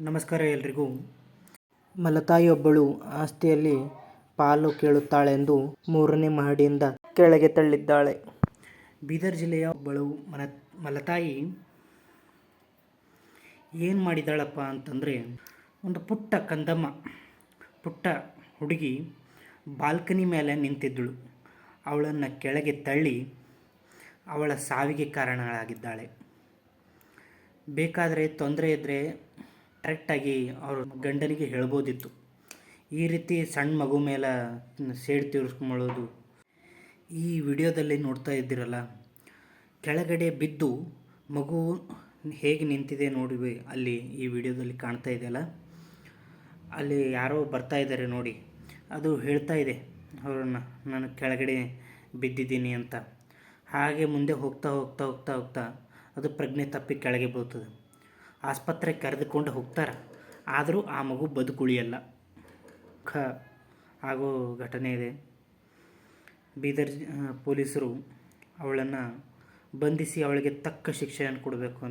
ನಮಸ್ಕಾರ ಎಲ್ರಿಗೂ. ಮಲತಾಯಿಯೊಬ್ಬಳು ಆಸ್ತಿಯಲ್ಲಿ ಪಾಲು ಕೇಳುತ್ತಾಳೆಂದು ಮೂರನೇ ಮಹಡಿಯಿಂದ ಕೆಳಗೆ ತಳ್ಳಿದ್ದಾಳೆ. ಬೀದರ್ ಜಿಲ್ಲೆಯ ಒಬ್ಬಳು ಮನ, ಮಲತಾಯಿ ಏನು ಮಾಡಿದ್ದಾಳಪ್ಪ ಅಂತಂದರೆ, ಒಂದು ಪುಟ್ಟ ಕಂದಮ್ಮ, ಪುಟ್ಟ ಹುಡುಗಿ ಬಾಲ್ಕನಿ ಮೇಲೆ ನಿಂತಿದ್ದಳು. ಅವಳನ್ನು ಕೆಳಗೆ ತಳ್ಳಿ ಅವಳ ಸಾವಿಗೆ ಕಾರಣಗಳಾಗಿದ್ದಾಳೆ ಬೇಕಾದರೆ ತೊಂದರೆ ಇದ್ದರೆ ಕರೆಕ್ಟಾಗಿ ಅವ್ರ ಗಂಡನಿಗೆ ಹೇಳ್ಬೋದಿತ್ತು. ಈ ರೀತಿ ಸಣ್ಣ ಮಗು ಮೇಲೆ ಸೇಡ್ ತೀರಿಸ್ಕೊಳ್ಳೋದು ಈ ವಿಡಿಯೋದಲ್ಲಿ ನೋಡ್ತಾ ಇದ್ದೀರಲ್ಲ, ಕೆಳಗಡೆ ಬಿದ್ದು ಮಗು ಹೇಗೆ ನಿಂತಿದೆ ನೋಡಿ ಅಲ್ಲಿ ಈ ವಿಡಿಯೋದಲ್ಲಿ ಕಾಣ್ತಾ ಇದೆಯಲ್ಲ ಅಲ್ಲಿ ಯಾರೋ ಬರ್ತಾ ಇದ್ದಾರೆ ನೋಡಿ. ಅದು ಹೇಳ್ತಾ ಇದೆ, ಅವರನ್ನು, ನಾನು ಕೆಳಗಡೆ ಬಿದ್ದಿದ್ದೀನಿ ಅಂತ. ಹಾಗೆ ಮುಂದೆ ಹೋಗ್ತಾ ಹೋಗ್ತಾ ಹೋಗ್ತಾ ಹೋಗ್ತಾ ಅದು ಪ್ರಜ್ಞೆ ತಪ್ಪಿ ಕೆಳಗೆ ಬೀಳ್ತದೆ. ಆಸ್ಪತ್ರೆಗೆ ಕರೆದುಕೊಂಡು ಹೋಗ್ತಾರೆ. ಆದರೂ ಆ ಮಗು ಬದುಕುಳಿಯಲ್ಲ. ಖ. ಆಗೋ ಘಟನೆ ಇದೆ. ಬೀದರ್ ಪೊಲೀಸರು ಅವಳನ್ನು ಬಂಧಿಸಿ ಅವಳಿಗೆ ತಕ್ಕ ಶಿಕ್ಷೆಯನ್ನು ಕೊಡಬೇಕು ಅಂತ